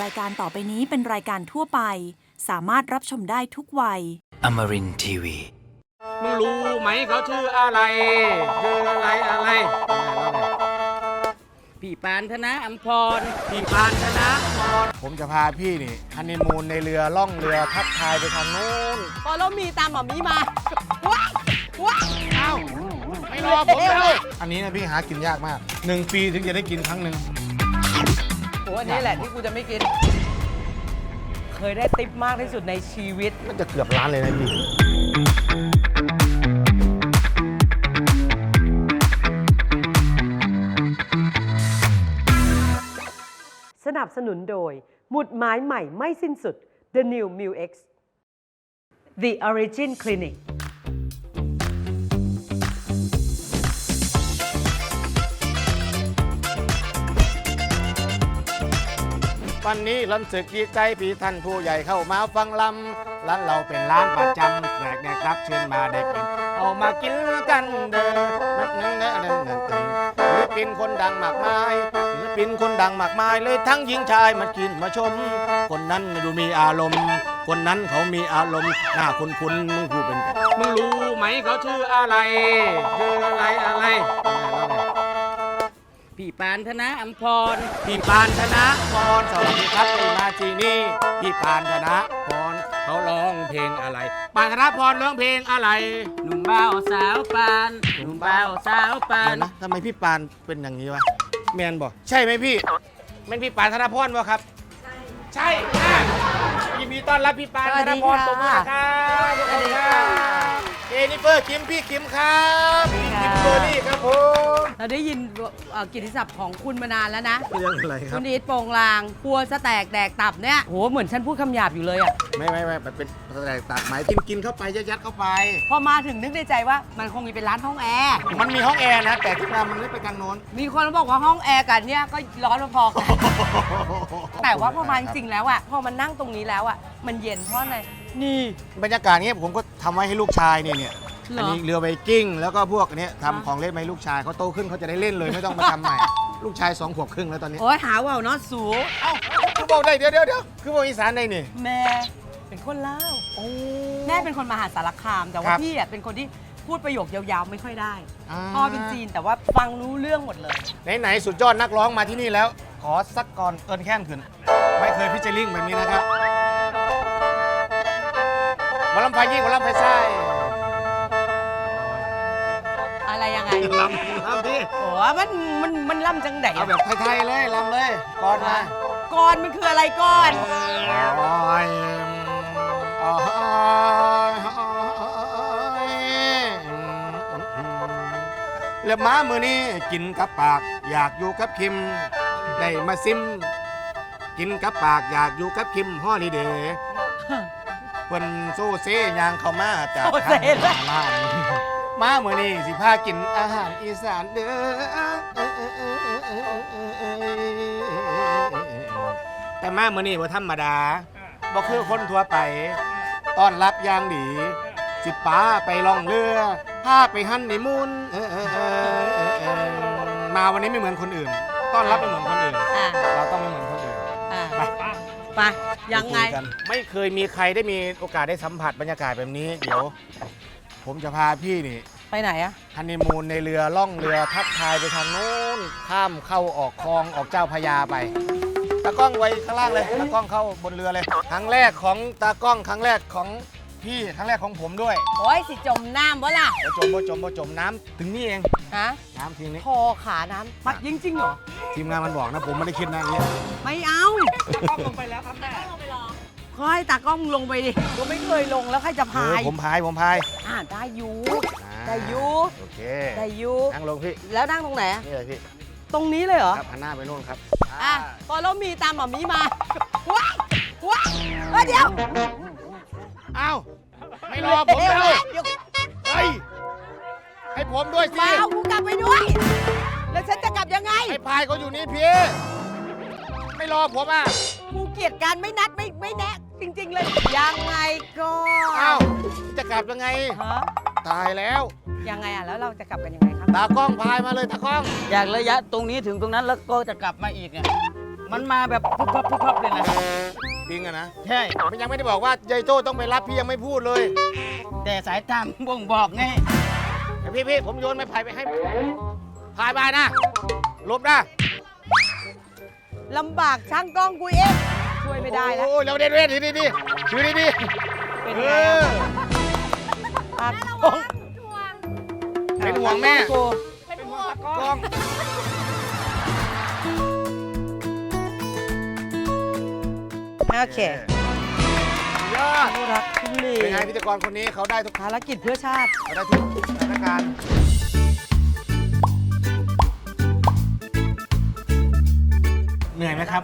รายการต่อไปนี้เป็นรายการทั่วไป สามารถรับชมได้ทุกวัย Amarin Tiwi. มึงรู้ไหมเขาชื่ออะไรชื่ออะไรอะไรอะไรพี่ปานธนะอัมพรพี่ปานชนะพรผมจะพาพี่นี่ฮันนีมูนในเรือล่องเรือทับทายไปทางนู้น พอเรามีตามหมอมีมาว้ายว้ายเอ้าไม่รอผมเลยอันนี้นะพี่หากินยากมากหนึ่งปีถึงจะได้กินครั้งหนึ่ง โอ้อันนี้แหละที่กูจะไม่กิน เคยได้ติปมากที่สุดในชีวิต มันจะเกือบล้านเลยนะพี่ สนับสนุนโดย หมุดหมายใหม่ไม่สิ้นสุด The New m u X The Origin Clinic วันนี้ลำสึกดีใจพี่ท่านผู้ใหญ่เข้ามาฟังลำร้านเราเป็นร้านประจำแขกเนี่ยครับเชิญมาได้กิน เอามากินกันเด้อนักนั่งนั่งนั่งนั่งศิลปินคนดังมากมายศิลปินคนดังมากมายเลยทั้งหญิงชายมากินมาชม คนนั้นดูมีอารมณ์ คนนั้นเขามีอารมณ์หน้าคุ้นคุ้นๆมึงพูดเป็นมึงรู้ไหมเขาชื่ออะไรชื่ออะไรอะไร พี่ปานธนะอัมพร พี่ปานธนะพรสวัสดีครับที่มาที่นี่พี่ปานธนะพรเขาร้องเพลงอะไร ปานธนพรร้องเพลงอะไร หนุ่มบ่าวสาวปาน หนุ่มบ่าวสาวปาเดี๋น ยวนะทำไมพี่ปานเป็นอย่างนี้วะแมนบอกใช่ไหมพี่แม่นพี่ปานธนพรวะครับ ใช่ ใช่ยินดีต้อนรับพี่ปานธนพรตบมือครับสวัสดีครับ เอนิเฟอร์คิมพี่คิมครับพี่คิมเบอร์รี่ครับผมเราได้ยินเอ่อกิตติศัพท์ของคุณมานานแล้วนะ เรื่องอะไรคคุรับณอีทโปงลางครัวสแตกแดกตับเนี่ยโหเหมือนฉันพูดคำหยาบอยู่เลยอะไม่ไม่ไม่มันเป็นแตกตัดหมายกินกินเข้าไปยัดยัดเข้าไป พอมาถึงนึกในใจว่ามันคงมีเป็นร้านห้องแอร์ มันมีห้องแอร์นะ แต่ที่มามันไม่ไปทางโน้น มีคนบอกว่าห้องแอร์กันเนี่ยก็ร้อนพอๆกันแต่ว่าพอมาจริงๆแล้วอะพอมันนั่งตรงนี้แล้วอะมันเย็นเพราะอะไร นี่ บรรยากาศเนี้ยผมก็ทำไว้ให้ลูกชายเนี่ยเนี่ยเหรออันนี้เรือไวกิ้งแล้วก็พวกเนี้ยอะทำของเล่นมาให้ลูกชายเขาโตขึ้นเขาจะได้เล่นเลยไม่ต้องมาทำใหม่ ลูกชายสองขวบครึ่งแล้วตอนนี้โอ้ยหาว่าวเนาะสูเอ้าคือบอกได้เดี๋ยวเดี๋ยวเดี๋ยวคือบอกอีสานได้นี่ แม่เป็นคนเล่าวแม่เป็นคนมหาสารคาม แต่คว่ารับ พี่อะเป็นคนที่พูดประโยคยาวๆไม่ค่อยได้อ่าพ่อเป็นจีนแต่ว่าฟังรู้เรื่องหมดเลยไหนๆสุดยอดนักร้องมาที่นี่แล้ว ขอสักก่อนเอินแค้นขึ้น ไม่เคยพิจาริ่งแบบนี้นะครับห มาลำไฟยิ่งกว่าลำไฟไส้อะไรยังไงลำลำพี่โอ้มันมันมันล่ำจังไหนเอาแบบไทยๆเลยลำเลยก่อนมาก่อนมันคืออะไรก่อนโอ้ยโอ้ยแล้วมามือนี้กินกับปาก อยากอยู่กับคิม ได้มาซิม กินกับปากอยากอยู่กับคิมฮอลิเดย์ เพิ่นโซเซยางเข้ามาจากโซเซ่ทางร้านมามือนี้สิพากินอาหารอีสานเด้อแต่มาเมื่อนี้ว่าธรรมดาบ่คือคนทั่วไปต้อนรับอย่างดี สิป้าไปล่องเรือพาไปฮันนีมูนเออเออเออเออเออมาวันนี้ไม่เหมือนคนอื่น ต้อนรับไม่เหมือนคนอื่นอ่าเราต้อง ไปยังไงปคุกันไม่เคยมีใครได้มีโอกาสได้สัมผัสบรรยากาศแบบนี้ เดี๋ยว ผมจะพาพี่นี่ไปไหนอะฮันนีมูนในเรือล่องเรือทับทายไปทางนู้นข้ามเข้าออกคลองออกเจ้าพระยาไปตากล้องไว้ข้างล่างเลยตากล้องเข้าบนเรือเลย ครั้งแรกของตากล้องครั้งแรกของ พี่ครั้งแรกของผมด้วยโอ้ยสิจมน้ำวะล่ะบ่จมบ่จมบ่จมน้ำถึงนี่เอง ฮะน้ำทีนี้ คอขาน้ำปัดจริงๆเหรอ ทีมงานมันบอกนะผมไม่ได้คิดนะอย่างเงี้ยไม่เอาลงไปแล้วครับแม่ค่อยตากล้องลงไปดิก็ไม่เคยลงแล้วใครจะเอพาอยผมพายผมพายอ่าได้อยู่ อ่าได้อยู่ โอเคได้อยู่นั่งลงพี่ แล้วนั่งตรงไหนอะนี่เลยพี่ ตรงนี้เลยเหรอ ครับหันหน้าไปโน่นครับอะพอเรามีตามหมอมีมาว้ายว้ายเอ้ยเดี๋ยว อ้าว ไม่รอผมเดี๋ยวแล้วเดี๋ยวเฮ้ยให้ผมด้วยสิ มาเอากูกลับไปด้วย แล้วฉันจะกลับยังไง ให้พายเขาอยู่นี่พี่ ไม่รอผมอะ กูเกลียดการไม่นัดไม่ไม่แนะ จริง ๆ เลย ยังไงก็อ้าว จะกลับยังไง ฮะตายแล้ว ยังไงอะ แล้วเราจะกลับกันยังไงครับ ตากล้องพายมาเลยตากล้องจากระยะตรงนี้ถึงตรงนั้นแล้วก็จะกลับมาอีกเนี่ย มันมาแบบพุบพับพุบพับเลยนะปิงอะนะใช่มันยังไม่ได้บอกว่ายายโจ้ต้องไปรับพี่ยังไม่พูดเลย แต่สายตามนบ่งบอกไงเดี๋ยวพี่พี่ผมโยนไม้ไผ่ไปให้พายไปนะหลบนะลำบากช่างกล้องกูเองช่วยไม่ได้แล้ว โอ้ยเราเด็ดเด็ดดีดีดีถือดีดีเป็นเอไงออะกล้องเป็นห่วงแม่กูกล้อง โอเคยอดทุรักทุเลเป็นไงพิธีกรคนนี้เขาได้ทุกภารกิจเพื่อชาติเขาได้ทุกสถานการณ์เหนื่อยไหมครับ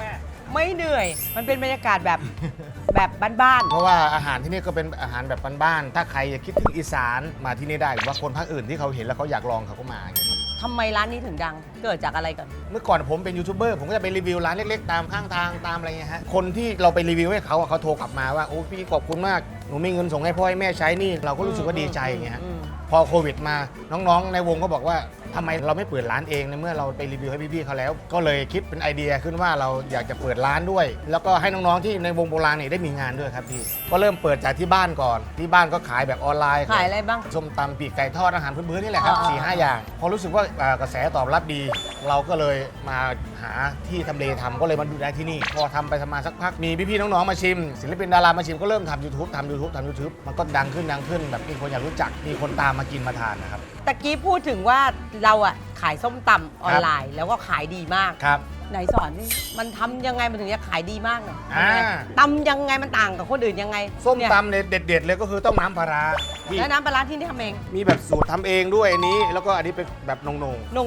ไม่เหนื่อย มันเป็นบรรยากาศแบบแบบบ้านเพราะว่าอาหารที่นี่ก็เป็นอาหารแบบบ้านๆถ้าใครอยากคิดถึงอีสานมาที่นี่ได้หรือว่าคนภาคอื่นที่เขาเห็นแล้วเขาอยากลองเขาก็มาอย่างเงี้ยครับๆ ทำไมร้านนี้ถึงดัง เกิดจากอะไรก่อน เมื่อก่อนผมเป็นยูทูบเบอร์ผมก็จะไปรีวิวร้านเล็กๆ ตามข้างทางตามอะไรเงี้ยฮะคนที่เราไปรีวิวให้เขาอะเขาโทรกลับมาว่าโอ้พี่ขอบคุณมากหนูมีเงินส่งให้พ่อให้แม่ใช้นี่เราก็รู้สึกว่าดีใจอย่างเงี้ยฮะ อืม พอโควิดมา น้องๆ ในวงก็บอกว่าทำไมเราไม่เปิดร้านเองในเมื่อเราไปรีวิวให้พี่ๆเขาแล้ว ก็เลยคิดเป็นไอเดียขึ้นว่าเราอยากจะเปิดร้านด้วย แล้วก็ให้น้องๆที่ในวงโบราณเนี่ยได้มีงานด้วยครับพี่ก็เริ่มเปิดจากที่บ้านก่อน ที่บ้านก็ขายแบบออนไลน์ ขายอะไรบ้าง ส้มตำปีกไก่ทอดอาหารพื้นๆนี่แหละครับอ่าสี่ห้าอย่าง พอรู้สึกว่าอ่ากระแสตอบรับดี เราก็เลยมาหาที่ทำเลทำก็เลยมาดูได้ที่นี่ พอทำไปทำมาสักพักมีพี่ๆน้องๆมาชิม ศิลปินดารามาชิมก็เริ่มทำ YouTube ทำ YouTube ทำ YouTube มันก็ดังขึ้นดังขึ้นแบบมีคนอยากรู้จักมีคนตามมากินมาทานนะครับ ตะกี้พูดถึงว่าเราอะขายส้มตำออนไลน์ แล้วก็ขายดีมาก ครับ ไหนสอนดิมันทำยังไงมันถึงจะขายดีมากเนี่ยอ่า ตำยังไงมันต่างกับคนอื่นยังไงส้มเนี่ยตำเนี่ยเด็ด ๆ เลยก็คือต้องน้ำปลาร้าพี่แล้วน้ำปลาร้าที่นี่ทำเองมีแบบสูตรทำเองด้วยอันนี้ แล้วก็อันนี้เป็นแบบนงโ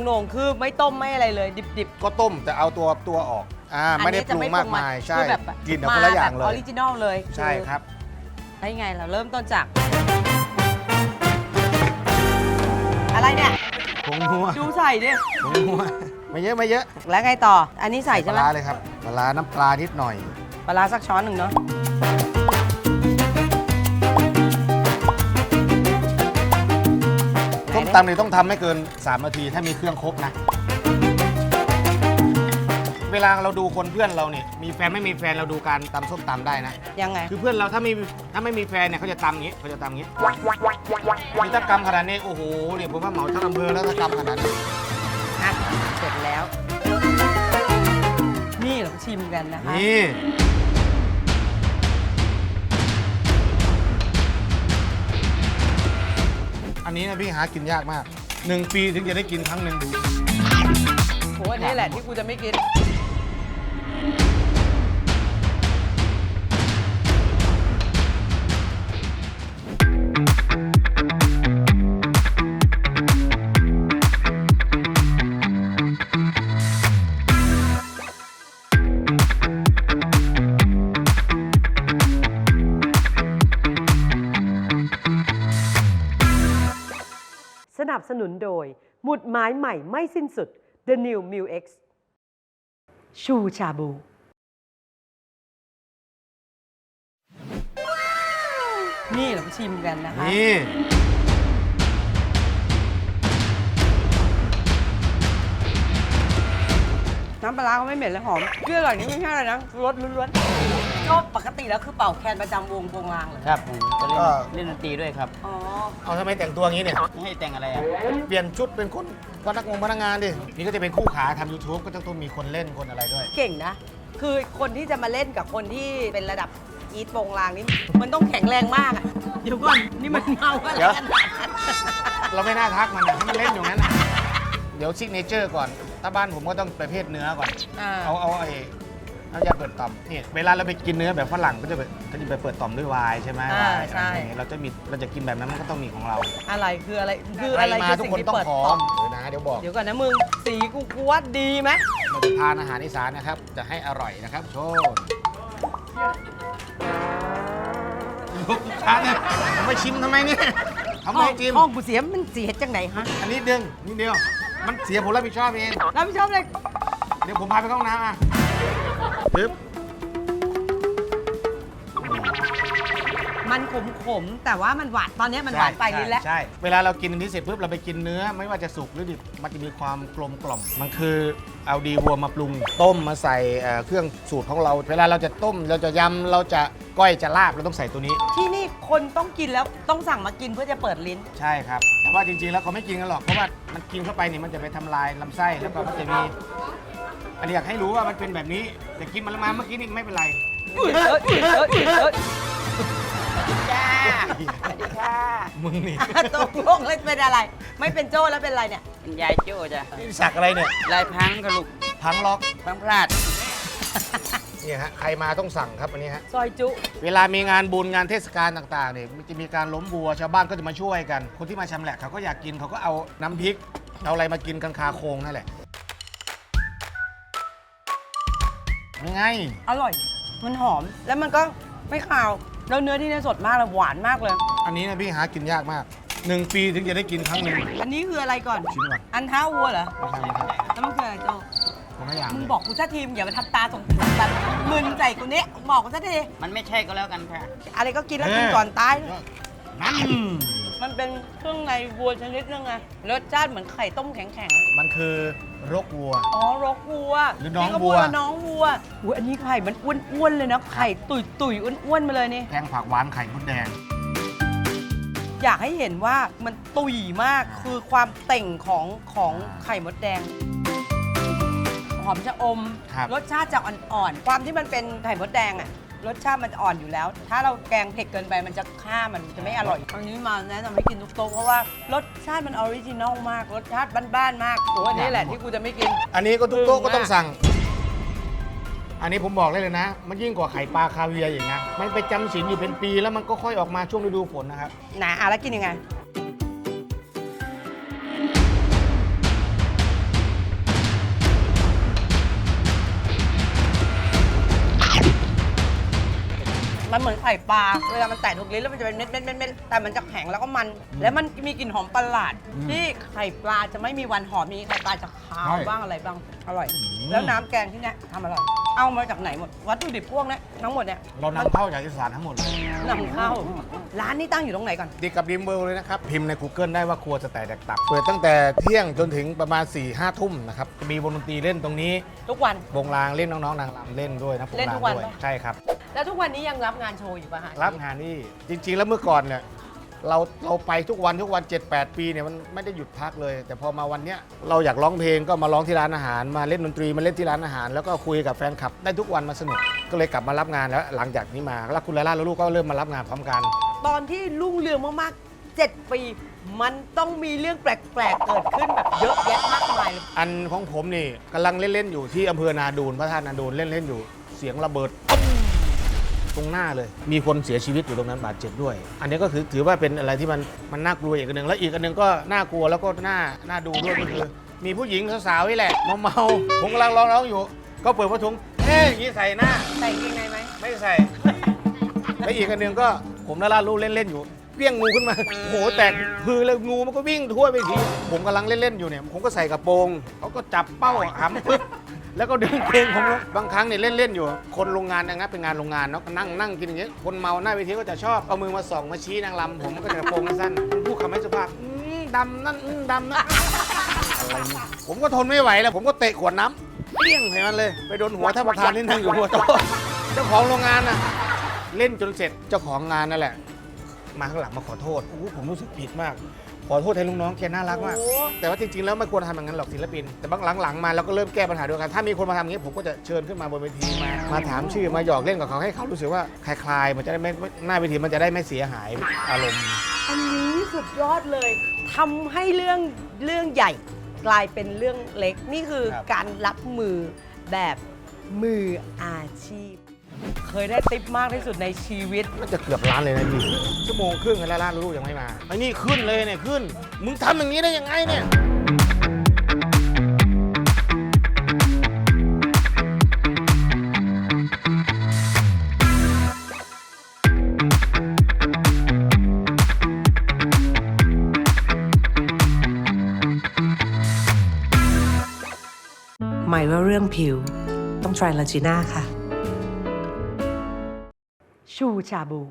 หน่งๆคือไม่ต้มไม่อะไรเลย ดิบๆก็ต้มแต่เอาตัวตัวออกอ่าๆไม่ได้ปจะรุงมากมาย ใช่คือแบบกินเอาคนละอย่างเลออยริจินอลเลยใช่ครับ ได้ไงเราเริ่มต้นจาก อะไรเนี่ย ผงนัวดูใส่ดิ ผงนัวไม่เยอะไม่เยอะแล้วไงต่อ อันนี้ใส่ปใช่ลาไหมร้าเลยครับปลาร้าน้ำปลานิดหน่อย ปลาร้าสักช้อนหนึ่งเนาะส้มตำเนี่ยต้องทำไม่เกิน 3 นาที ถ้ามีเครื่องครบนะ เวลาเราดูคนเพื่อนเราเนี่ยมีแฟนไม่มีแฟนเราดูการตำส้มตำได้นะ ยังไง คือเพื่อนเราถ้าไม่ถ้าไม่มีแฟนเนี่ยเขาจะตำอย่างนี้เขาจะตำอย่างนี้มีถ้ากำขนาดนี้โอ้โหเนี่ยผมว่าเหมาทั้งอำเภอแล้วถ้ากำขนาดนี้อะ เสร็จแล้ว นี่เราชิมกันนะคะ นี่อันนี้นะพี่หากินยากมากหนึ่งปีถึงจะได้กินครั้งหนึ่ง โหอันนี้แหละที่กูจะไม่กิน สนับสนุนโดย หมุดหมายใหม่ไม่สิ้นสุด The New m u X ชูชาบู นี่เราชิมกันนะคะ นี่น้ำปลาร้าก็ไม่เหม็นเลยหอมเกลืออร่อยนี่ไม่ใช่อะไรนะรสล้วนๆ ก็ปกติแล้วคือเป่าแคนประจำวงโปงลางเลยครับผมจะเล่นเล่นดนตรีด้วยครับ อ๋อ เอาทำไมแต่งตัวอย่างนี้เนี่ย ให้แต่งอะไรอะเปลี่ยนชุดเป็นคนพนักงงพนักงานดิ นี่ก็จะเป็นคู่ขาทำ YouTube ก็จะต้องมีคนเล่นคนอะไรด้วย เก่งนะ คือคนที่จะมาเล่นกับคนที่เป็นระดับอีทโปงลางนี่มันต้องแข็งแรงมากอะเดี๋ยวก่อนนี่มันเมาอะไรเดี๋ยวกัน เราไม่น่าทักมันนะให้มันเล่นอยู่นั้นน่ะเดี๋ยวซิกเนเจอร์ก่อน ถ้าบ้านผมก็ต้องประเภทเนื้อก่อน อ่า เอาเอาไอ้ น้ำยาเปิดต่อมนี่เวลาเราไปกินเนื้อแบบฝรั่งก็จะไปก็จะไปเปิดต่อมด้วยไวน์ใช่ไหมอ่าไวน์ใช่ อะไรอย่างเงี้ยเราจะมีเราจะกินแบบนั้นมันก็ต้องมีของเราอะไรคืออะไรคือใครอะไรมาคือทุกสิ่งคนที่ต้องเปิดพร้อต่อมเดี๋ยวนะเดี๋ยวบอกเดี๋ยวก่อนนะมึงสีกูกวดดีไหมเราจะทานอาหารอีสานนะครับ จะให้อร่อยนะครับโชว์ทานเนี่ยผมไม่ชิมทำไมเนี่ยทำไมชิมห้องกูเสียมันเสียจังไหนฮะอันนี้ดึงนิดเดียว มันเสียผมรับผิดชอบเอง รับผิดชอบเลยเดี๋ยวผมพาไปเข้าห้องน้ำอะ ปึ๊บมมันขมๆแต่ว่ามันหวานตอนนี้มันหวานไปลิ้นแล้วใช่เวลาเรากินอันนี้เสร็จปุ๊บเราไปกินเนื้อ ไม่ว่าจะสุกหรือดิบมันจะมีความกลมกล่อม มันคือเอาดีวัวมาปรุง ต้มมาใส่เอ่อเครื่องสูตรของเรา เวลาเราจะต้มเราจะยำเราจะก้อยจะลาบเราต้องใส่ตัวนี้ ที่นี่คนต้องกินแล้วต้องสั่งมากินเพื่อจะเปิดลิ้น ใช่ครับ แต่ว่าจริงๆ แล้วเขาไม่กินกันหรอก เพราะว่ามันกินเข้าไปนี่มันจะไปทำลายลำไส้ แล้วก็มันจะมี อันนี้อยากให้รู้ว่ามันเป็นแบบนี้ แต่กินมันละมาเมื่อกี้นี่ไม่เป็นไรจ้าสวัสดีค่ะมึงนี่ตกลงเลยเป็นอะไร ไม่เป็นโจ้แล้วเป็นอะไรเนี่ยเป็นยายโจ้จ้ะนี่สักอะไรเนี่ยลายพังกระลุกพังล็อกพังพลาดนี่ฮะใครมาต้องสั่งครับอันนี้ฮะซอยจุ เวลามีงานบุญงานเทศกาลต่างๆเนี่ยมันจะมีการล้มวัวชาวบ้านก็จะมาช่วยกัน คนที่มาชำแหละเขาก็อยากกินเขาก็เอาน้ำพริก เอาอะไรมากินกันคาโคงนั่นแหละ ไง อร่อย มันหอม แล้วมันก็ไม่คาว แล้วเนื้อที่เนี่ยสดมากเลยหวานมากเลย อันนี้นะพี่หากินยากมากหนึ่งปีถึงจะได้กินครั้งหนึ่งอันนี้คืออะไรก่อน ชิมก่อนอันเท้าวัวเหรอ ไม่ใช่ครับแล้วมันคืออะไรโจ้ผมไม่อยากมึงบอกกูซะทีมอย่ามาทำตาสงแบบมึนใส่กูเนี้ยบอกกูซะทีมันไม่ใช่ก็แล้วกันค่ะ อะไรก็กินแล้วกินก่อนตาย นั่น มันเป็นเครื่องในวัวชนิดนึงไงรสชาติเหมือนไข่ต้มแข็งๆมันคือรกวัวอ๋อ รกวัวหรือน้องที่เขาวัวพูดาน้องวัวอุ้ยอันนี้ไข่มันอ้วนๆเลยนะ ไข่ตุยตุยๆอ้วนๆมาเลยนี่ แกงผักหวานไข่มดแดง อยากให้เห็นว่ามันตุยมากคือความเต่งของของไข่มดแดง หอมชะอม ครับ รสชาติจะอ่อนๆ ความที่มันเป็นไข่มดแดงอะ รสชาติมันจะอ่อนอยู่แล้ว ถ้าเราแกงเผ็ดเกินไปมันจะฆ่ามันจะไม่อร่อยอันนี้มาแนะนำให้กินทุกโต๊ะเพราะว่ารสชาติมันออริจินอลมาก รสชาติบ้านๆมากโอ้อันนี้แหละที่กูจะไม่กิน อันนี้ก็ทุกโต๊ะอืมก็ต้องสั่ง อันนี้ผมบอกเลยเลยนะ มันยิ่งกว่าไข่ปลาคาเวียร์อย่างนะ มันไปจำศีลอยู่เป็นปีแล้วมันก็ค่อยออกมาช่วงฤดูฝนนะครับ นะอะแล้วกินยังไง มันเหมือนไข่ปลา เวลามันแตะถูกลิ้นแล้วมันจะเป็นเม็ดเม็ดเม็ดเม็ดแต่มันจะแข็งแล้วก็มัน แล้วมันมีกลิ่นหอมประหลาด ที่ไข่ปลาจะไม่มีวันหอมมีไข่ปลาจะขาวใช่ บ้างอะไรบ้าง อร่อย แล้วน้ำแกงที่เนี้ยทำอร่อย เอามาจากไหนหมด วัตถุดิบพวกเนี้ยทั้งหมดเนี่ยเรานำเข้าจากอีสานทั้งหมดเลยนำเข้า ร้านนี้ตั้งอยู่ตรงไหนก่อน ดีกับริมเบลเลยนะครับ พิมพ์ใน Google ได้ว่าครัวจะแตกแดกตับ เปิดตั้งแต่เที่ยงจนถึงประมาณ4ี่ห้าทุ่มนะครับจะมีวงดนตรีเล่นตรงนี้ ทุกวัน วงรางเล่นน้อง ๆ นางรำเล่นด้วยนะผมเล่นรางทุกวันด้วยปะ ใช่ครับ แล้วทุกวันนี้ยังรับงานโชว์อยู่ป่ะฮะรับงานนี่จริง ๆ แล้วเมื่อก่อนเนี่ย เราเราไปทุกวันทุกวัน 7-8 ปีเนี่ยมันไม่ได้หยุดพักเลย แต่พอมาวันเนี้ยเราอยากร้องเพลงก็มาร้องที่ร้านอาหาร มาเล่นดนตรีมาเล่นที่ร้านอาหาร แล้วก็คุยกับแฟนคลับได้ทุกวันมาสนุกก็เลยกลับมารับงานแล้วหลังจากนี้มาแล้วคุณลาล่าและลูกก็เริ่มมารับงานพร้อมกัน ตอนที่รุ่งเรืองมากๆ 7 ปี มันต้องมีเรื่องแปลกๆ เกิดขึ้นแบบเยอะแยะมากมายเลยอันของผมนี่กำลังเล่นๆอยู่ที่อำเภอนาดูนพระธาตุนาดูนเล่นๆอยู่เสียงระเบิดตุ้ม ตรงหน้าเลย มีคนเสียชีวิตอยู่ตรงนั้นบาดเจ็บด้วย อันนี้ก็คือถือว่าเป็นอะไรที่มันมันน่ากลัวอีกอันหนึ่งแล้วอีกอันหนึ่งก็น่ากลัวแล้วก็น่าน่าดูด้วยก็คือ มีผู้หญิงสาวๆนี่แหละเมาๆผมกำลังร้องร้องอยู่ ก็เปิดผ้าถุงเฮ้ยอย่างนี้ใส่หน้าแต่งยังไงไหมไม่ใส่แล้วอีกอันหนึ่งก็ผมและล่าลูกเล่นๆอยู่เปี้ยงงูขึ้นมาโอ้โหแตกคือเลยงูมันก็วิ่งทั่วไปทีผมกำลังเล่นๆอยู่เนี่ยผมก็ใส่กระโปรงเขาก็จับเป้าหำปึ๊บ แล้วก็ดึงเพลงผมลงบางครั้งเนี่ยเล่นๆอยู่ คนโรงงานนะครับเป็นงานโรงงานเนาะก็นั่งนั่งกินอย่างเงี้ยคนเมาหน้าเวทีก็จะชอบเอามือมาส่องมาชี้นางลำผมก็จะกระโปรงสั้นพูดคำไม่สุภาพอืมดำนั่นอืมดำนั่นอะไรเนี่ยผมก็ทนไม่ไหวแล้ว ผมก็เตะขวดน้ำเปี้ยงใส่มันเลย ไปโดนหัวท่านประธานที่นั่งอยู่หัวโต๊ะเจ้าของโรงงานน่ะเล่นจนเสร็จเจ้าของงานนั่นแหละ มาข้างหลังมาขอโทษโอ้โหผมรู้สึกผิดมาก ขอโทษแทนลูกน้องแกน่ารักมากโอ้แต่ว่าจริงๆแล้วไม่ควรทำอย่างนั้นหรอกศิลปิน แต่บางหลังๆมาเราก็เริ่มแก้ปัญหาด้วยกัน ถ้ามีคนมาทำอย่างนี้ผมก็จะเชิญขึ้นมาบนเวทีมามาถามชื่อมาหยอกเล่นกับเขาให้เขารู้สึกว่าคลายๆมันจะได้ไม่หน้าเวทีมันจะได้ไม่เสียหายอารมณ์ อันนี้สุดยอดเลยทำให้เรื่องเรื่องใหญ่กลายเป็นเรื่องเล็ก นี่คือครับ การรับมือแบบมืออาชีพ เคยได้ติปมากที่สุดในชีวิต น่าจะเกือบล้านเลยนะพี่ชั่วโมงครึ่งแล้วล้านลูกยังไม่มาไอ้นี่ขึ้นเลยเนี่ยขึ้น มึงทำอย่างนี้ได้ยังไงเนี่ยหมายว่าเรื่องผิวต้อง t r i l a g i n a ค่ะ ชูชาบู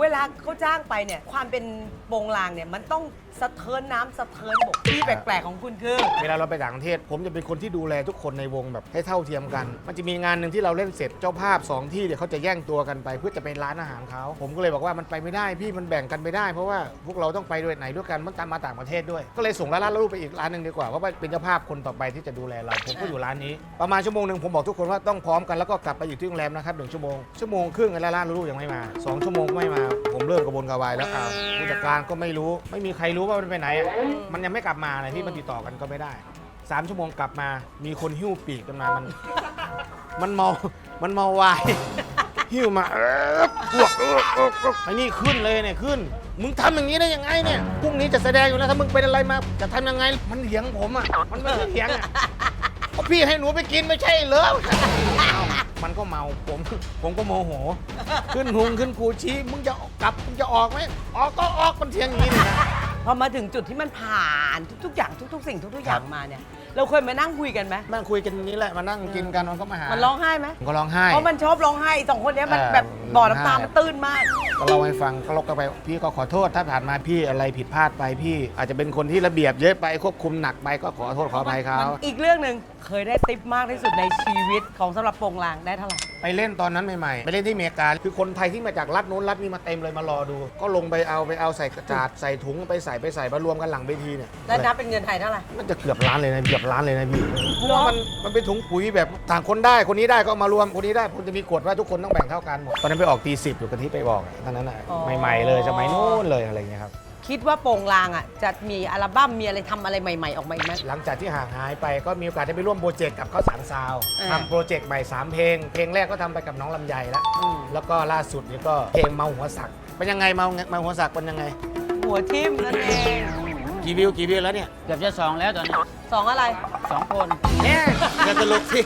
เวลาเขาจ้างไปเนี่ยความเป็นโปรงลางเนี่ยมันต้องสะเทินน้ำสะเทินบกที่แปลกๆของคุณคือ เวลาเราไปต่างประเทศ ผมจะเป็นคนที่ดูแลทุกคนในวงแบบให้เท่าเทียมกัน มันจะมีงานหนึ่งที่เราเล่นเสร็จเจ้าภาพสองที่เดี๋ยวเขาจะแย่งตัวกันไป เพื่อจะไปร้านอาหารเขาผมก็เลยบอกว่ามันไปไม่ได้พี่มันแบ่งกันไม่ได้ เพราะว่าพวกเราต้องไปด้วยไหนด้วยกันมันตามมาต่างประเทศด้วย ก็เลยส่งร้านละลูกไปอีกร้านหนึ่งดีกว่าเพราะว่าเป็นเจ้าภาพคนต่อไปที่จะดูแลเราผมก็อยู่ร้านนี้ ประมาณชั่วโมงหนึ่งผมบอกทุกคนว่าต้องพร้อมกันแล้วก็กลับไปอยู่ที่โรงแรมนะครับหนึ่งชั่วโมงชั่วโมงครึ่งแล้วร้านลูกยังไม่มาสองชั่วโมงก็ไม่มา ผมเริ่มกระวนกระวายแล้วอ้าวผู้จัดการก็ไม่รู้ไม่มีใครรู้ว่ามันไปไหนอะมันยังไม่กลับมาเลยที่มันติดต่อกันก็ไม่ได้สามชั่วโมงกลับมา มีคนหิ้วปีกกันมามัน มันเมา มันเมาวาย หิ้วมาเออพวกเออเออเออไอ้นี่ขึ้นเลยเนี่ยขึ้น มึงทำอย่างนี้ได้ยังไงเนี่ยพรุ่งนี้จะแสดงอยู่แล้วถ้ามึงเป็นอะไรมาจะทำยังไงมันเถียงผมอะมันไม่ใช่เถียงอะเอาพี่ให้หนูไปกินไม่ใช่เหรอเอ้ามันก็เมาผมผมก็โมโห ขึ้นหุงขึ้นกูชี้มึงจะกลับมึงจะออกไหมออกก็ออกมันเถียงอย่างนี้เลยนะ พอมาถึงจุดที่มันผ่านทุกๆ อย่างทุก ๆ สิ่งทุกๆอย่างมาเนี่ย เราเคยมานั่งคุยกันไหมนั่งคุยกันนี้แหละมานั่งกินกันมันก็มาหามันร้องไห้ไหม มันก็ร้องไห้ เพราะมันชอบร้องไห้สองคนเนี้ยมันเออแบบบ่อน้ำตาร้องไห้มันตื้นมาก ก็เล่าให้ฟังก็ลกกันไปพี่ก็ขอโทษถ้าผ่านมาพี่อะไรผิดพลาดไปพี่ อาจจะเป็นคนที่ระเบียบเยอะไปควบคุมหนักไปก็ขอโทษขออภัยเขาอีกเรื่องหนึ่งเคยได้ติปมากที่สุดในชีวิตของสำหรับโปงลางได้เท่าไหร่ไปเล่นตอนนั้นใหม่ๆ ไปเล่นที่อเมริกาคือคนไทยที่มาจากรัฐนู้นรัฐนี้มาเต็มเลยมารอดู ก็ลงไปเอาไปเอาใส่กระจาดใส่ถุงไปใส่ไปใส่มารวมกันหลังเวทีเนี่ยได้นับเป็นเงินไทยเท่าไหร่มันจะเกือบล้านเลยนะเกือบล้านเลยนะพี่เพราะว่ามันมันเป็นถุงปุ๋ยแบบต่างคนได้คนนี้ได้ก็เอามารวมคนนี้ได้ผมจะมีกฎว่าทุกคนต้องแบ่งเท่ากันหมดตอนนั้นไปออกตีสิบอยู่กันที่ไปบอกอะตอนนั้นอะอ๋อ ใหม่ๆเลยสมัยนู้นเลยอะไรอย่างเงี้ยครับ คิดว่าโปงลางอะจะมีอัลบั้มมีอะไรทำอะไรใหม่ ๆ ออกมาอีกไหม หลังจากที่ห่างหายไปก็มีโอกาสได้ไปร่วมโปรเจกต์กับข้าวสารซาวด์อ่า ทำโปรเจกต์ใหม่ 3 เพลง เพลงแรกก็ทำไปกับน้องลำไยแล้ว อืมแล้วก็ล่าสุดนี่ก็เพลงเมาหัวสัก เป็นยังไงเมาเมาหัวสักเป็นยังไง หัวทิ่มนั่นเองกี่วิวกี่วิวแล้วเนี่ยเกือบจะสองแล้วตอนนี้สองอะไร สองคนเนี่ยจะตลกที่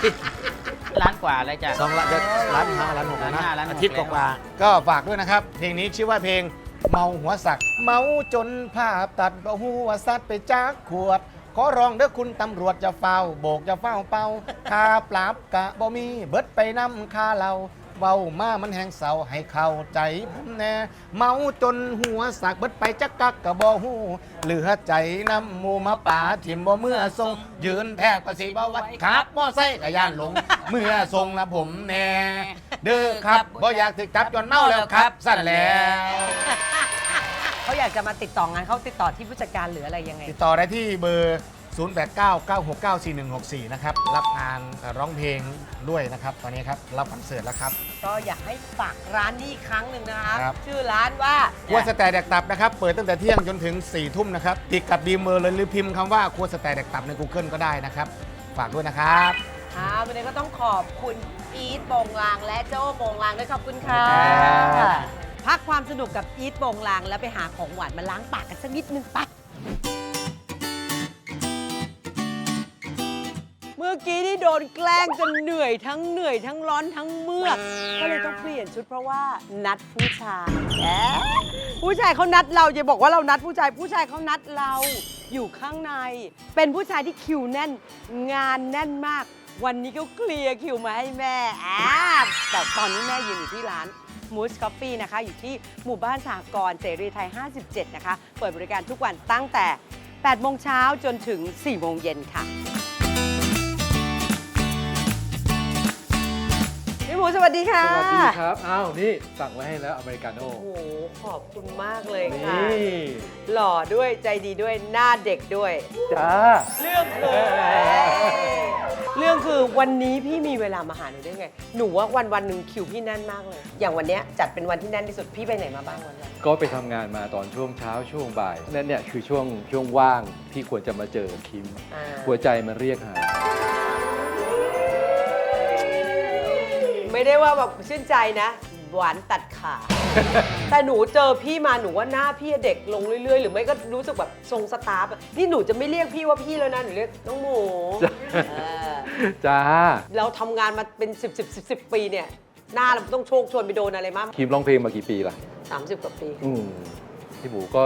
ล้านกว่าเลยจ้ะ สองล้านจะล้านห้าล้านหกล้านนะห้าล้านหก อาทิตย์กว่าๆก็ฝากด้วยนะครับ เพลงนี้ชื่อว่าเพลงเมาหัวสัก เมาจนภาพตัดบ่หัวสัตว์ไปจากขวด ขอร้องเด้อคุณตำรวจจะเฝ้า โบกจะเฝ้าเป่าค่าปรับกะบ่มีเบิดไปนำค่าเรา เบามามันแหงเศร้าให้เข้าใจผมแน่ เมาจนหัวสักเบิดไปจักกักกะบ่ฮู้เหลือใจน้ำหมูมาป่าถิ่มบ่เมื่อทรง ยืนแทบกระสีบ่ไหวัดครับบ่ใส่กะย่านหลง เมื่อทรงนะผมแน่ เด้อครับบ่อยากถึกจับจนเมาแล้วครับ สั่นแล้วเขาอยากจะมาติดต่องานเขาติดต่อที่ผู้จัดการหรืออะไรยังไง ติดต่อได้ที่เบอร์ 0899694164 นะครับ รับงานร้องเพลงด้วยนะครับ ตอนนี้ครับ รับคอนเสิร์ตแล้วครับ ก็อยากให้ฝากร้านนี้อีกครั้งหนึ่งนะครับครับ ชื่อร้านว่าครัวสแตกแดกตับนะครับ เปิดตั้งแต่เที่ยงจนถึง4ทุ่มนะครับติดกับดีเมอร์เลยหรือพิมพ์คำว่าครัวสแตกแดกตับใน Google ก็ได้นะครับ ฝากด้วยนะครับ อ่าวันนี้ก็ต้องขอบคุณอีทโปงลางและโจ้โปงลางด้วยขอบคุณค่ะ ครับ พักความสนุกกับอีทโปงลางแล้วไปหาของหวานมาล้างปากกันสักนิดนึงไป มื่อกี้นี่โดนแกล้งจนเหนื่อยทั้งเหนื่อยทั้งร้อนทั้งเมื่อกก็เลยต้องเปลี่ยนชุดเพราะว่านัดผู้ชายแหมผู้ชายเขานัดเราอย่าบอกว่าเรานัดผู้ชาย ผู้ชายเขานัดเราอยู่ข้างใน เป็นผู้ชายที่คิวแน่น งานแน่นมาก วันนี้ก็เคลียร์คิวมาให้แม่แอบแต่ตอนนี้แม่ยืนอยู่ที่ร้าน มูส c o ฟฟี่นะคะ อยู่ที่หมู่บ้านสหกรณ์เสรีไทย 57 นะคะ เปิดบริการทุกวันตั้งแต่ 8 โมงเช้าจนถึง 4 โมงเย็นค่ะ หมูสวัสดีค่ะ สวัสดีครับ อ้าว นี่สั่งไว้ให้แล้วอเมริกาโน่ โอ้โห ขอบคุณมากเลยค่ะ นี่หล่อด้วยใจดีด้วย หน้าเด็กด้วย จ้า เรื่องคือเรื่องคือวันนี้พี่มีเวลามาหาหนูได้ไง หนูว่าวันวันๆหนึ่งคิวพี่แน่นมากเลย อย่างวันเนี้ยจัดเป็นวันที่แน่นที่สุด พี่ไปไหนมาบ้างวันนั้น ก็ไปทำงานมาตอนช่วงเช้าช่วงบ่ายนั่นเนี่ยคือช่วงช่วงว่างที่ควรจะมาเจอกับคิม อ่า หัวใจมันเรียกหา ไม่ได้ว่าแบบชื่นใจนะ หวานตัดขา แต่หนูเจอพี่มาหนูว่าหน้าพี่เด็กลงเรื่อยๆ หรือไม่ก็รู้สึกแบบทรงสตาร์ฟอะนี่หนูจะไม่เรียกพี่ว่าพี่แล้วนะ หนูเรียกน้องหมูจ้ะเออจ้าเราทำงานมาเป็น 10 10 10 10ปีเนี่ย หน้าเราต้องโชคชวนไปโดนอะไรมาก คิมร้องเพลงมากี่ปีล่ะ 30 กว่าปี อืมพี่หมูก็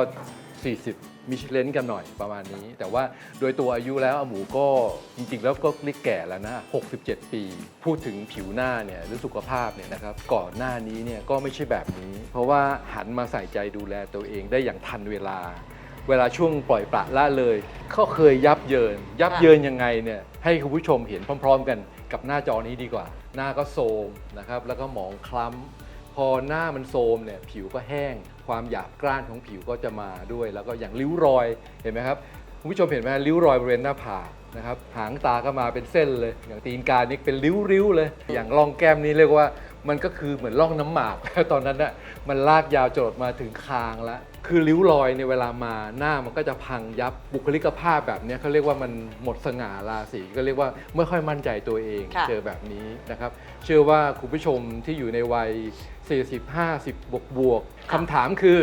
40 มิชเลนกันหน่อยประมาณนี้ แต่ว่าโดยตัวอายุแล้วอาหมูก็จริงๆ แล้วก็เรียกแก่แล้วนะ 67 ปี พูดถึงผิวหน้าเนี่ยหรือสุขภาพเนี่ยนะครับก่อนหน้านี้เนี่ยก็ไม่ใช่แบบนี้ เพราะว่าหันมาใส่ใจดูแลตัวเองได้อย่างทันเวลา เวลาช่วงปล่อยปละละเลยก็เคยยับเยิน ยับเยินยังไงเนี่ยให้คุณผู้ชมเห็นพร้อม ๆ กันกับหน้าจอนี้ดีกว่า หน้าก็โทรมนะครับแล้วก็หมองคล้ำพอหน้ามันโทรมเนี่ยผิวก็แห้ง ความหยาบกร้านของผิวก็จะมาด้วย แล้วก็อย่างริ้วรอยเห็นไหมครับคุณผู้ชมเห็นไหมริ้วรอยบริเวณหน้าผากนะครับหางตาก็มาเป็นเส้นเลย อย่างตีนกานี่เป็นริ้วๆเลย อย่างร่องแก้มนี่เรียกว่ามันก็คือเหมือนร่องน้ำหมาก ตอนนั้นน่ะมันลากยาวจรดมาถึงคางแล้วคือริ้วรอยในยเวลามาหน้ามันก็จะพังยับบุคลิกภาพแบบเนี้ยเขาเรียกว่ามันหมดสง่าราศีก็เรียกว่าไม่ค่อยมั่นใจตัวเอง ค่ะ เจอแบบนี้นะครับ เชื่อว่าคุณผู้ชมที่อยู่ในวัย 40 50 บวกบวกๆคำถามคือ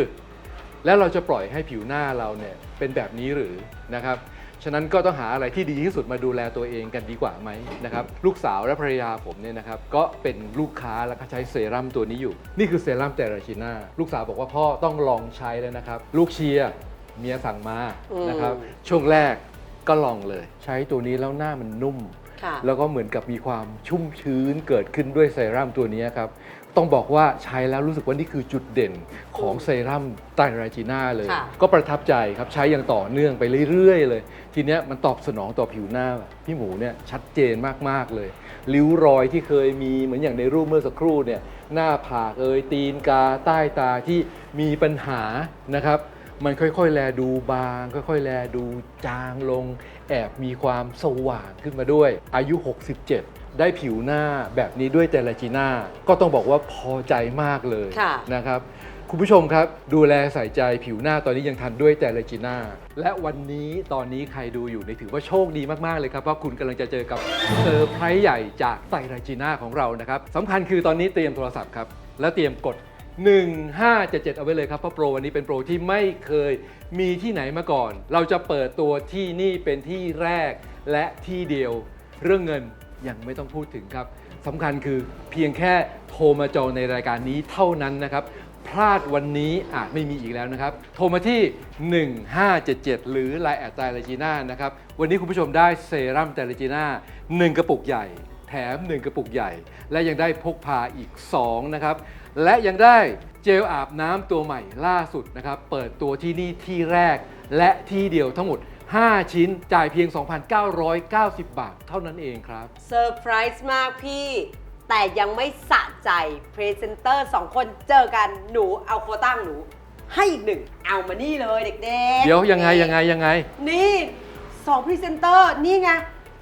แล้วเราจะปล่อยให้ผิวหน้าเราเนี่ยเป็นแบบนี้หรือนะครับฉะนั้นก็ต้องหาอะไรที่ดีที่สุดมาดูแลตัวเองกันดีกว่าไหมนะครับลูกสาวและภรรยาผมเนี่ยนะครับก็เป็นลูกค้าแล้วก็ใช้เซรั่มตัวนี้อยู่ นี่คือเซรั่มเตราชิน่าลูกสาวบอกว่าพ่อต้องลองใช้แล้วนะครับ ลูกเชียร์เมียสั่งมานะครับช่วงแรกก็ลองเลย ใช้ตัวนี้แล้วหน้ามันนุ่มค่ะแล้วก็เหมือนกับมีความชุ่มชื้นเกิดขึ้นด้วยเซรั่มตัวนี้ครับ ต้องบอกว่าใช้แล้วรู้สึกว่านี่คือจุดเด่นของเซรั่มไตรราจีน่าเลย ค่ะก็ประทับใจครับใช้อย่างต่อเนื่องไปเรื่อยๆเลย ทีเนี้ยมันตอบสนองต่อผิวหน้า พี่หมูเนี่ยชัดเจนมากๆเลย ริ้วรอยที่เคยมีเหมือนอย่างในรูปเมื่อสักครู่เนี่ยหน้าผากเอยตีนกาใต้ตาที่มีปัญหานะครับ มันค่อยๆ แลดูบาง ค่อยๆ แลดูจางลง แอบมีความสว่างขึ้นมาด้วย อายุ 67 ได้ผิวหน้าแบบนี้ด้วยเตลาจีน่าก็ต้องบอกว่าพอใจมากเลยค่ะ นะครับ คุณผู้ชมครับดูแลใส่ใจผิวหน้าตอนนี้ยังทันด้วยเตลาจีน่าและวันนี้ตอนนี้ใครดูอยู่ในยถือว่าโชคดีมากๆเลยครับเพราะคุณกำลังจะเจอกับเซอร์ไพรส์ใหญ่จากไตรจีน่าของเรานะครับสำคัญคือตอนนี้เตรียมโทรศัพท์ครับแล้วเตรียมกด 1577 เอาไว้เลยครับเพราะโปรวันนี้เป็นโปรที่ไม่เคยมีที่ไหนมาก่อน เราจะเปิดตัวที่นี่เป็นที่แรกและที่เดียว เรื่องเงิน ยังไม่ต้องพูดถึงครับสำคัญคือเพียงแค่โทรมาจองในรายการนี้เท่านั้นนะครับ พลาดวันนี้อาจไม่มีอีกแล้วนะครับ โทรมาที่ 1577 หรือ Line แอดไตรจีน่านะครับ วันนี้คุณผู้ชมได้เซรั่มไตรจีน่า1 กระปุกใหญ่ แถม 1 กระปุกใหญ่ และยังได้พกพาอีก 2 นะครับ และยังได้เจลอาบน้ำตัวใหม่ล่าสุดนะครับ เปิดตัวที่นี่ที่แรกและที่เดียวทั้งหมด 5 ชิ้นจ่ายเพียง 2,990 บาท เท่านั้นเองครับ เซอร์ไพรส์มากพี่ แต่ยังไม่สะใจ พรีเซนเตอร์สองคนเจอกันหนูเอาโควต้าหนู ให้อีกหนึ่ง เอามานี่เลยเด็กๆเดี๋ยวยังไงยังไงยังไง นี่สองพรีเซนเตอร์นี่ไง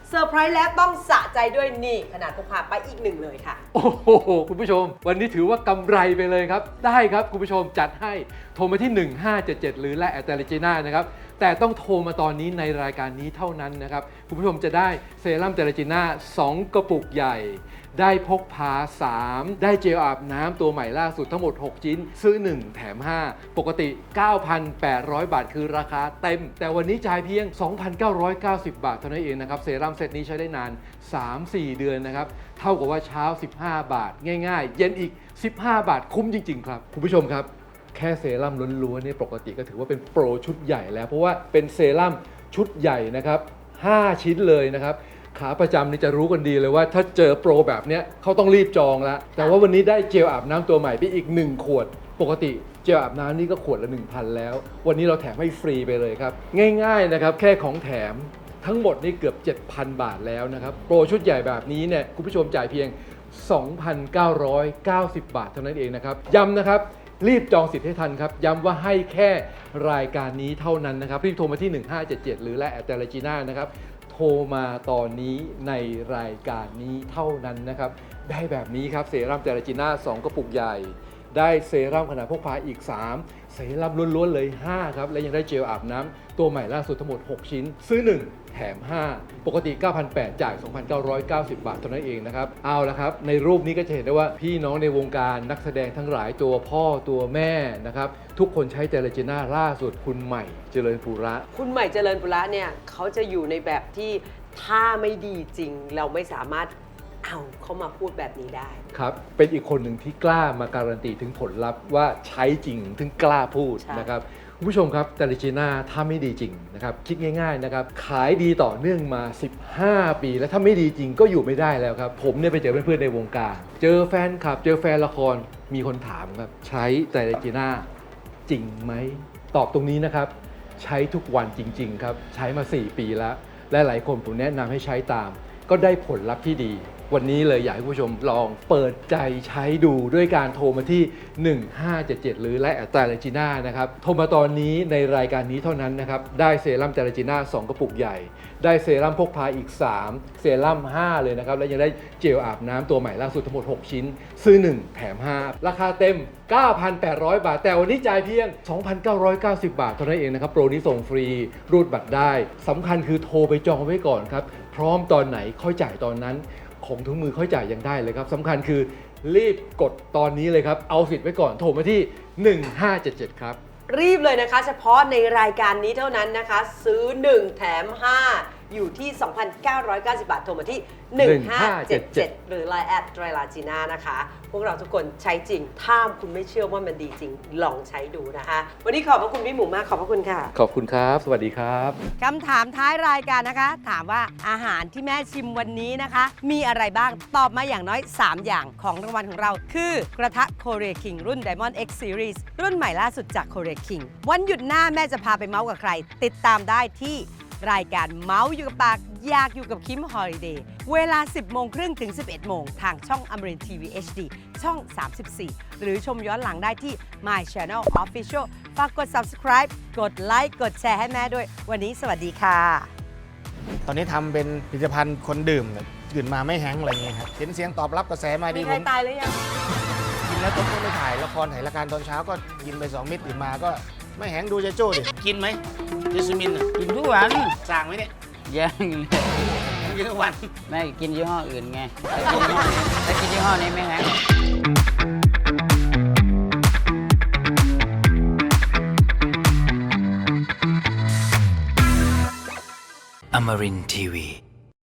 เซอร์ไพรส์แล้วต้องสะใจด้วยนี่ ขนาดพกพาไปอีกหนึ่งเลยค่ะ โอ้โห คุณผู้ชม วันนี้ถือว่ากำไรไปเลยครับ ได้ครับ คุณผู้ชมจัดให้ โทรมาที่ 1577 หรือและแอตเตลจิน่านะครับ แต่ต้องโทรมาตอนนี้ในรายการนี้เท่านั้นนะครับ คุณผู้ชมจะได้เซรั่มเตลจิน่า2 กระปุกใหญ่ ได้พกพา 3 ได้เจลอาบน้ำตัวใหม่ล่าสุดทั้งหมด 6 ชิ้น ซื้อ 1 แถม 5 ปกติ 9,800 บาทคือราคาเต็ม แต่วันนี้จ่ายเพียง 2,990 บาทเท่านั้นเองนะครับ เซรั่มเซตนี้ใช้ได้นาน 3-4 เดือนนะครับ เท่ากับว่าเช้า 15 บาท ง่าย ๆ เย็นอีก 15 บาทคุ้มจริง ๆ ครับ คุณผู้ชมครับ แค่เซรั่มล้วนๆเนี่ยปกติก็ถือว่าเป็นโปรชุดใหญ่แล้ว เพราะว่าเป็นเซรั่มชุดใหญ่นะครับ 5 ชิ้นเลยนะครับ ขาประจำนี่จะรู้กันดีเลยว่า ถ้าเจอโปรแบบเนี้ยเขาต้องรีบจองแล้วแต่ว่าวันนี้ได้เจลอาบน้ำตัวใหม่ไปอีก 1 ขวด ปกติเจลอาบน้ำนี่ก็ขวดละ 1,000 แล้ว วันนี้เราแถมให้ฟรีไปเลยครับ ง่ายๆนะครับแค่ของแถมทั้งหมดนี่เกือบ 7,000 บาทแล้วนะครับ โปรชุดใหญ่แบบนี้เนี่ยคุณผู้ชมจ่ายเพียง 2,990 บาทเท่านั้นเองนะครับย้ำนะครับ รีบจองสิทธิ์ให้ทันครับ ย้ำว่าให้แค่รายการนี้เท่านั้นนะครับ รีบโทรมาที่ 1577 หรือและแอตเตลจีน่านะครับ โทรมาตอนนี้ในรายการนี้เท่านั้นนะครับ ได้แบบนี้ครับเซรั่มเตลจีน่า2กระปุกใหญ่ ได้เซรั่มขนาดพกพาอีก 3 เซรั่มล้วนๆเลย 5 ครับ และยังได้เจลอาบน้ำตัวใหม่ล่าสุดทั้งหมด 6 ชิ้น ซื้อ 1 แถม 5 ปกติ 9,800 จ่าย 2,990 บาทเท่านั้นเองนะครับ เอาละครับ ในรูปนี้ก็จะเห็นได้ว่าพี่น้องในวงการนักแสดงทั้งหลายตัวพ่อตัวแม่นะครับ ทุกคนใช้เจลเจน่าล่าสุดคุณใหม่เจริญปุระ คุณใหม่เจริญปุระเนี่ยเขาจะอยู่ในแบบที่ถ้าไม่ดีจริง เราไม่สามารถเอาเขามาพูดแบบนี้ได้ ครับ เป็นอีกคนหนึ่งที่กล้ามาการันตีถึงผลลัพธ์ว่าใช้จริงถึงกล้าพูดใช่นะครับ คุณผู้ชมครับแต่ลิจีน่าถ้าไม่ดีจริงนะครับคิดง่ายๆนะครับขายดีต่อเนื่องมา 15 ปี แล้วถ้าไม่ดีจริงก็อยู่ไม่ได้แล้วครับ ผมเนี่ยไปเจอเพื่อนๆในวงการ เจอแฟนคลับ เจอแฟนละครมีคนถามครับ ใช้แต่ลิจีน่าจริงไหม ตอบตรงนี้นะครับ ใช้ทุกวันจริง ๆ ครับ ใช้มา 4 ปีแล้วและหลายคนผมแนะนำให้ใช้ตาม ก็ได้ผลลัพธ์ที่ดี วันนี้เลยอยากให้ผู้ชมลองเปิดใจใช้ดูด้วยการโทรมาที่ 1577 หรือและแอตตาเลจิน่านะครับ โทรมาตอนนี้ในรายการนี้เท่านั้นนะครับ ได้เซรั่มเตาเลจิน่า2 กระปุกใหญ่ ได้เซรั่มพกพาอีก 3 เซรั่ม 5 เลยนะครับ และยังได้เจลอาบน้ำตัวใหม่ล่าสุดทั้งหมด 6 ชิ้น ซื้อ 1 แถม 5 ราคาเต็ม 9,800 บาท แต่วันนี้จ่ายเพียง 2,990 บาทเท่านั้นเองนะครับ โปรนี้ส่งฟรี รูดบัตรได้สำคัญคือโทรไปจองไว้ก่อนครับ พร้อมตอนไหนค่อยจ่ายตอนนั้น ของทุงมือค่อยจ่ายยังได้เลยครับสำคัญคือรีบกดตอนนี้เลยครับ เอาสิทธิ์ไว้ก่อนโทรมาที่ 1577 ครับ รีบเลยนะคะ เฉพาะในรายการนี้เท่านั้นนะคะ ซื้อ 1 แถม 5อยู่ที่ 2,990 บาท โทรมาที่ 1577 หรือ Line แอดไตรลาจีน่านะคะ พวกเราทุกคนใช้จริง ถ้าคุณไม่เชื่อว่ามันดีจริง ลองใช้ดูนะคะ วันนี้ขอบพระคุณพี่หมูมาก ขอบพระคุณค่ะ ขอบคุณครับ สวัสดีครับคำถามท้ายรายการนะคะ ถามว่าอาหารที่แม่ชิมวันนี้นะคะ มีอะไรบ้าง ตอบมาอย่างน้อย 3 อย่างของรางวัลของเรา คือกระทะ Korea King รุ่น Diamond X Series รุ่นใหม่ล่าสุดจาก Korea King วันหยุดหน้าแม่จะพาไปเมาส์กับใคร ติดตามได้ที่ รายการเมาส์อยู่กับปากอยากอยู่กับคิมฮอลิเดย์เวลา 10 โมงครึ่งถึง 11 โมง ทางช่องอมรินทีวี HD ช่อง 34 หรือชมย้อนหลังได้ที่ My Channel Official ฝากกด subscribe กดไลค์กดแชร์ให้แม่ด้วย วันนี้สวัสดีค่ะ ตอนนี้ทำเป็นผลิตภัณฑ์คนดื่มเนี่ยตื่นมาไม่แห้งก์อะไรเงี้ยครับเห็นเสียงตอบรับกระแสมาดีมีผใครมตายหรือยัง กินแล้วต้องไม่ถ่ายละครถ่ายรายการตอนเช้าก็กินไปสองเม็ดตื่นมาก็ ไม่แห้งก์ดูเจโจ้ดิ กินไหมเจสมินน่ะกินทุกวันสั่งไหมเนี่ยยังเลยกินทุกวัน ไม่กินยี่ห้ออื่นไงถ้ากินยี่ห้อนี้ถ้ากินยี่ห้อนี้ไม่แห้ง Amarin Tiwi.